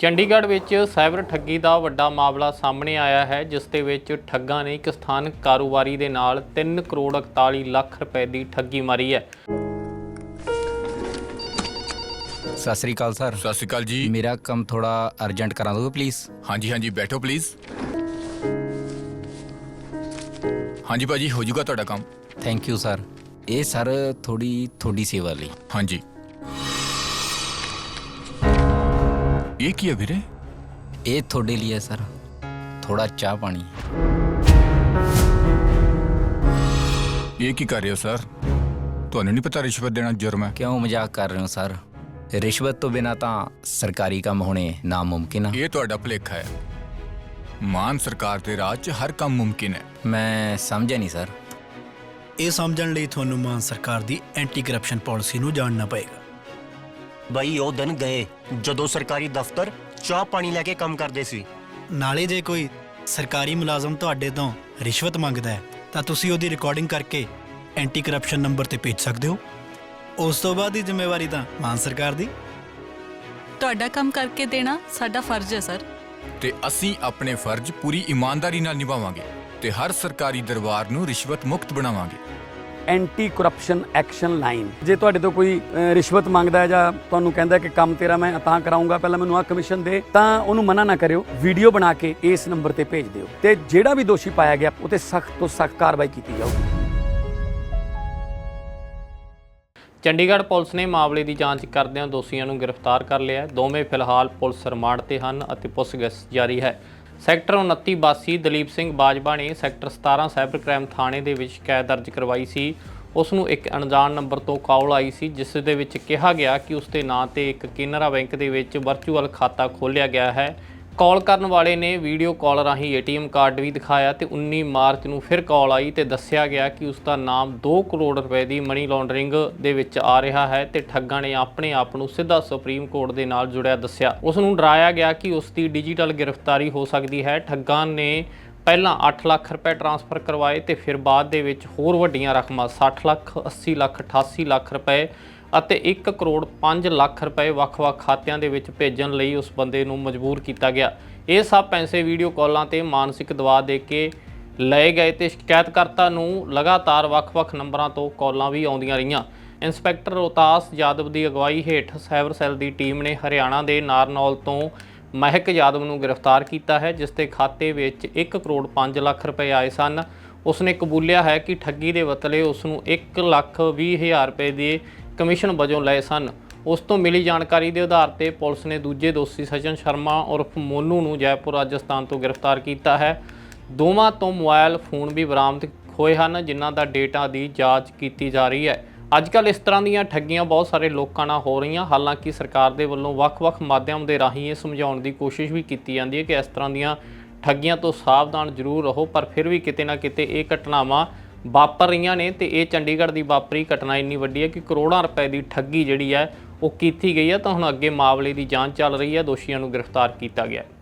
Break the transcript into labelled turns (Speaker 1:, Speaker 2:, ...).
Speaker 1: ਚੰਡੀਗੜ੍ਹ ਵਿੱਚ ਸਾਈਬਰ ਠੱਗੀ ਦਾ ਵੱਡਾ ਮਾਮਲਾ ਸਾਹਮਣੇ ਆਇਆ ਹੈ ਜਿਸ ਦੇ ਵਿੱਚ ਠੱਗਾਂ ਨੇ ਇੱਕ ਸਥਾਨਕ ਕਾਰੋਬਾਰੀ ਦੇ ਨਾਲ 3 ਕਰੋੜ 41 ਲੱਖ ਰੁਪਏ ਦੀ ਠੱਗੀ ਮਾਰੀ ਹੈ।
Speaker 2: ਸਤਿ ਸ੍ਰੀ ਅਕਾਲ ਸਰ।
Speaker 3: ਸਤਿ ਸ਼੍ਰੀ ਅਕਾਲ ਜੀ।
Speaker 2: ਮੇਰਾ ਕੰਮ ਥੋੜਾ ਅਰਜੈਂਟ ਕਰਾ ਦੋਗੇ ਪਲੀਜ਼?
Speaker 3: ਹਾਂਜੀ ਹਾਂਜੀ ਬੈਠੋ ਪਲੀਜ਼। ਹਾਂਜੀ ਭਾਜੀ ਹੋ ਜਾਊਗਾ ਤੁਹਾਡਾ ਕੰਮ।
Speaker 2: Thank you sir. ਇਹ ਸਰ ਥੋੜੀ ਤੁਹਾਡੀ ਸੇਵਾ ਲਈ।
Speaker 3: ਹਾਂਜੀ। ਇਹ ਕੀ ਹੈ ਵੀਰੇ?
Speaker 2: ਇਹ ਤੁਹਾਡੇ ਲਈ ਹੈ ਸਰ। ਥੋੜਾ ਚਾਹ ਪਾਣੀ।
Speaker 3: ਇਹ ਕੀ ਕਰ ਰਹੇ ਹੋ ਸਰ? ਤੁਹਾਨੂੰ ਨਹੀਂ ਪਤਾ ਰਿਸ਼ਵਤ ਦੇਣਾ ਜੁਰਮ ਹੈ?
Speaker 2: ਕਿਉਂ ਮਜ਼ਾਕ ਕਰ ਰਹੇ ਹੋ ਸਰ? ਰਿਸ਼ਵਤ ਤੋਂ ਬਿਨਾ ਤਾਂ ਸਰਕਾਰੀ ਕੰਮ ਹੋਣੇ ਨਾਮੁਮਕਿਨ ਆ।
Speaker 3: ਇਹ ਤੁਹਾਡਾ ਭੁਲੇਖਾ ਹੈ। ਮਾਨ ਸਰਕਾਰ ਦੇ ਰਾਜ 'ਚ ਹਰ ਕੰਮ ਮੁਮਕਿਨ ਹੈ।
Speaker 2: ਮੈਂ ਸਮਝਿਆ ਨਹੀਂ ਸਰ।
Speaker 4: ਇਹ ਸਮਝਣ ਲਈ ਤੁਹਾਨੂੰ ਮਾਨ ਸਰਕਾਰ ਦੀ ਐਂਟੀ ਕਰਪਸ਼ਨ ਪਾਲਿਸੀ ਨੂੰ ਜਾਣਨਾ ਪਏਗਾ।
Speaker 5: ਬਈ ਉਹ ਦਿਨ ਗਏ ਜਦੋਂ ਸਰਕਾਰੀ ਦਫ਼ਤਰ ਚਾਹ ਪਾਣੀ ਲੈ ਕੇ ਕੰਮ ਕਰਦੇ ਸੀ।
Speaker 4: ਨਾਲੇ ਜੇ ਕੋਈ ਸਰਕਾਰੀ ਮੁਲਾਜ਼ਮ ਤੁਹਾਡੇ ਤੋਂ ਰਿਸ਼ਵਤ ਮੰਗਦਾ ਹੈ ਤਾਂ ਤੁਸੀਂ ਉਹਦੀ ਰਿਕਾਰਡਿੰਗ ਕਰਕੇ ਐਂਟੀ ਕਰਪਸ਼ਨ ਨੰਬਰ ਤੇ ਭੇਜ ਸਕਦੇ ਹੋ। ਉਸ ਤੋਂ ਬਾਅਦ ਦੀ ਜ਼ਿੰਮੇਵਾਰੀ ਤਾਂ ਮਾਨ ਸਰਕਾਰ ਦੀ।
Speaker 6: ਤੁਹਾਡਾ ਕੰਮ ਕਰਕੇ ਦੇਣਾ ਸਾਡਾ ਫਰਜ਼ ਹੈ ਸਰ।
Speaker 3: ਤੇ ਅਸੀਂ ਆਪਣੇ ਫਰਜ਼ ਪੂਰੀ ਇਮਾਨਦਾਰੀ ਨਾਲ ਨਿਭਾਵਾਂਗੇ ਤੇ ਹਰ ਸਰਕਾਰੀ ਦਰਬਾਰ ਨੂੰ ਰਿਸ਼ਵਤ ਮੁਕਤ ਬਣਾਵਾਂਗੇ।
Speaker 7: ਐਂਟੀ ਕਰਪਸ਼ਨ ਐਕਸ਼ਨ ਲਾਈਨ ਜੇ ਤੁਹਾਡੇ ਤੋਂ ਕੋਈ ਰਿਸ਼ਵਤ ਮੰਗਦਾ ਹੈ ਜਾਂ ਤੁਹਾਨੂੰ ਕਹਿੰਦਾ ਕਿ ਕੰਮ ਤੇਰਾ ਮੈਂ ਤਾਂ ਕਰਾਉਂਗਾ, ਪਹਿਲਾਂ ਮੈਨੂੰ ਆ ਕਮਿਸ਼ਨ ਦੇ, ਤਾਂ ਉਹਨੂੰ ਮਨਾ ਨਾ ਕਰਿਓ। ਵੀਡੀਓ ਬਣਾ ਕੇ ਇਸ ਨੰਬਰ ਤੇ ਭੇਜ ਦਿਓ। ਤੇ ਜਿਹੜਾ ਵੀ ਦੋਸ਼ੀ ਪਾਇਆ ਗਿਆ ਉਹ ਤੇ ਸਖਤ ਤੋਂ ਸਖਤ ਕਾਰਵਾਈ ਕੀਤੀ ਜਾਊਗੀ।
Speaker 1: ਚੰਡੀਗੜ੍ਹ ਪੁਲਿਸ ਨੇ ਮਾਮਲੇ ਦੀ ਜਾਂਚ ਕਰਦਿਆਂ ਦੋਸ਼ੀਆਂ ਨੂੰ ਗ੍ਰਿਫਤਾਰ ਕਰ ਲਿਆ ਹੈ। ਦੋਵੇਂ ਫਿਲਹਾਲ ਪੁਲਿਸ ਰਿਮਾਂਡ ਤੇ ਹਨ ਅਤੇ ਪੁੱਛਗਿੱਛ ਜਾਰੀ ਹੈ। ਸੈਕਟਰ 29 ਬਾਸੀ ਦਲੀਪ ਸਿੰਘ ਬਾਜਵਾ ਨੇ ਸੈਕਟਰ 17 ਸਾਈਬਰ ਕ੍ਰਾਈਮ ਥਾਣੇ ਦੇ ਵਿੱਚ ਸ਼ਿਕਾਇਤ ਦਰਜ ਕਰਵਾਈ ਸੀ। ਉਸ ਨੂੰ ਇੱਕ ਅਣਜਾਣ ਨੰਬਰ ਤੋਂ ਕਾਲ ਆਈ ਸੀ, ਜਿਸ ਦੇ ਵਿੱਚ ਕਿਹਾ ਗਿਆ ਕਿ ਉਸ ਦੇ ਨਾਂ ਤੇ ਇੱਕ ਕੇਨਰਾ ਬੈਂਕ ਦੇ ਵਿੱਚ ਵਰਚੁਅਲ ਖਾਤਾ ਖੋਲ੍ਹਿਆ ਗਿਆ ਹੈ। ਕਾਲ ਕਰਨ ਵਾਲੇ ਨੇ ਵੀਡੀਓ ਕਾਲ ਰਾਹੀਂ ਏਟੀਐਮ ਕਾਰਡ ਵੀ ਦਿਖਾਇਆ ਤੇ 19 ਮਾਰਚ ਨੂੰ ਫਿਰ ਕਾਲ ਆਈ ਤੇ ਦੱਸਿਆ ਗਿਆ ਕਿ ਉਸ ਦਾ ਨਾਮ 2 ਕਰੋੜ ਰੁਪਏ ਦੀ ਮਨੀ ਲਾਂਡਰਿੰਗ ਦੇ ਵਿੱਚ ਆ ਰਿਹਾ ਹੈ ਤੇ ਠੱਗਾਂ ਨੇ ਆਪਣੇ ਆਪ ਨੂੰ ਸਿੱਧਾ ਸੁਪਰੀਮ ਕੋਰਟ ਦੇ ਨਾਲ ਜੁੜਿਆ ਦੱਸਿਆ। ਉਸ ਨੂੰ ਡਰਾਇਆ ਗਿਆ ਕਿ ਉਸ ਦੀ ਡਿਜੀਟਲ ਗ੍ਰਿਫਤਾਰੀ ਹੋ ਸਕਦੀ ਹੈ। ਠੱਗਾਂ ਨੇ ਪਹਿਲਾਂ 8 ਲੱਖ ਰੁਪਏ ਟ੍ਰਾਂਸਫਰ ਕਰਵਾਏ ਤੇ ਫਿਰ ਬਾਅਦ ਦੇ ਵਿੱਚ ਹੋਰ ਵੱਡੀਆਂ ਰਕਮਾਂ 60 ਲੱਖ 80 ਲੱਖ 88 ਲੱਖ ਰੁਪਏ ਅਤੇ 1 ਕਰੋੜ 5 ਲੱਖ ਰੁਪਏ ਵੱਖ-ਵੱਖ ਖਾਤਿਆਂ ਦੇ ਵਿੱਚ ਭੇਜਣ ਲਈ ਉਸ ਬੰਦੇ ਨੂੰ ਮਜਬੂਰ ਕੀਤਾ ਗਿਆ। ਇਹ ਸਭ ਪੈਸੇ ਵੀਡੀਓ ਕਾਲਾਂ ਤੇ ਮਾਨਸਿਕ ਦਬਾਅ ਦੇ ਕੇ ਲਏ ਗਏ ਤੇ ਸ਼ਿਕਾਇਤਕਰਤਾ ਨੂੰ ਲਗਾਤਾਰ ਵੱਖ-ਵੱਖ ਨੰਬਰਾਂ ਤੋਂ ਕਾਲਾਂ ਵੀ ਆਉਂਦੀਆਂ ਰਹੀਆਂ। ਇੰਸਪੈਕਟਰ ਰੋਤਾਸ ਯਾਦਵ ਦੀ ਅਗਵਾਈ ਹੇਠ ਸਾਈਬਰ ਸੈੱਲ ਦੀ ਟੀਮ ਨੇ ਹਰਿਆਣਾ ਦੇ ਨਾਰਨੌਲ ਤੋਂ ਮਹਿਕ ਯਾਦਵ ਨੂੰ ਗ੍ਰਿਫਤਾਰ ਕੀਤਾ ਹੈ, ਜਿਸ ਦੇ ਖਾਤੇ ਵਿੱਚ 1 ਕਰੋੜ 5 ਲੱਖ ਰੁਪਏ ਆਏ ਸਨ। ਉਸਨੇ ਕਬੂਲਿਆ ਹੈ ਕਿ ਠੱਗੀ ਦੇ ਬਦਲੇ ਉਸ ਨੂੰ 1 ਲੱਖ 20 ਹਜ਼ਾਰ ਰੁਪਏ ਦੇ ਕਮਿਸ਼ਨ ਵਜੋਂ ਲਏ ਸਨ। ਉਸ ਤੋਂ ਮਿਲੀ ਜਾਣਕਾਰੀ ਦੇ ਆਧਾਰ ਤੇ ਪੁਲਿਸ ਨੇ ਦੂਜੇ ਦੋਸ਼ੀ ਸਚਨ ਸ਼ਰਮਾ ਉਰਫ ਮੋਨੂ ਨੂੰ ਜੈਪੁਰ, ਰਾਜਸਥਾਨ ਤੋਂ ਗ੍ਰਿਫਤਾਰ ਕੀਤਾ ਹੈ। ਦੋਵਾਂ ਤੋਂ ਮੋਬਾਈਲ ਫੋਨ ਵੀ ਬਰਾਮਦ ਹੋਏ ਹਨ, ਜਿਨ੍ਹਾਂ ਦਾ ਡੇਟਾ ਦੀ ਜਾਂਚ ਕੀਤੀ ਜਾ ਰਹੀ ਹੈ। ਅੱਜ ਕੱਲ ਇਸ ਤਰ੍ਹਾਂ ਦੀਆਂ ਠੱਗੀਆਂ ਬਹੁਤ ਸਾਰੇ ਲੋਕਾਂ ਨਾਲ ਹੋ ਰਹੀਆਂ, ਹਾਲਾਂਕਿ ਸਰਕਾਰ ਦੇ ਵੱਲੋਂ ਵੱਖ-ਵੱਖ ਮਾਧਿਅਮ ਦੇ ਰਾਹੀਂ ਇਹ ਸਮਝਾਉਣ ਦੀ ਕੋਸ਼ਿਸ਼ ਵੀ ਕੀਤੀ ਜਾਂਦੀ ਹੈ ਕਿ ਇਸ ਤਰ੍ਹਾਂ ਦੀਆਂ ਠੱਗੀਆਂ ਤੋਂ ਸਾਵਧਾਨ ਜ਼ਰੂਰ ਰਹੋ, ਪਰ ਫਿਰ ਵੀ ਕਿਤੇ ਨਾ ਕਿਤੇ ਇਹ ਘਟਨਾਵਾਂ ਵਾਪਰ ਰਹੀਆਂ ਨੇ ਤੇ ਇਹ ਚੰਡੀਗੜ੍ਹ ਦੀ ਵਾਪਰੀ ਘਟਨਾ ਇੰਨੀ ਵੱਡੀ ਹੈ ਕਿ ਕਰੋੜਾਂ ਰੁਪਏ ਦੀ ਠੱਗੀ ਜਿਹੜੀ ਹੈ, ਉਹ ਕੀਤੀ ਗਈ ਹੈ। ਤਾਂ ਹੁਣ ਅੱਗੇ ਮਾਮਲੇ ਦੀ ਜਾਂਚ ਚੱਲ ਰਹੀ ਹੈ। ਦੋਸ਼ੀਆਂ ਨੂੰ ਗ੍ਰਿਫਤਾਰ ਕੀਤਾ ਗਿਆ ਹੈ।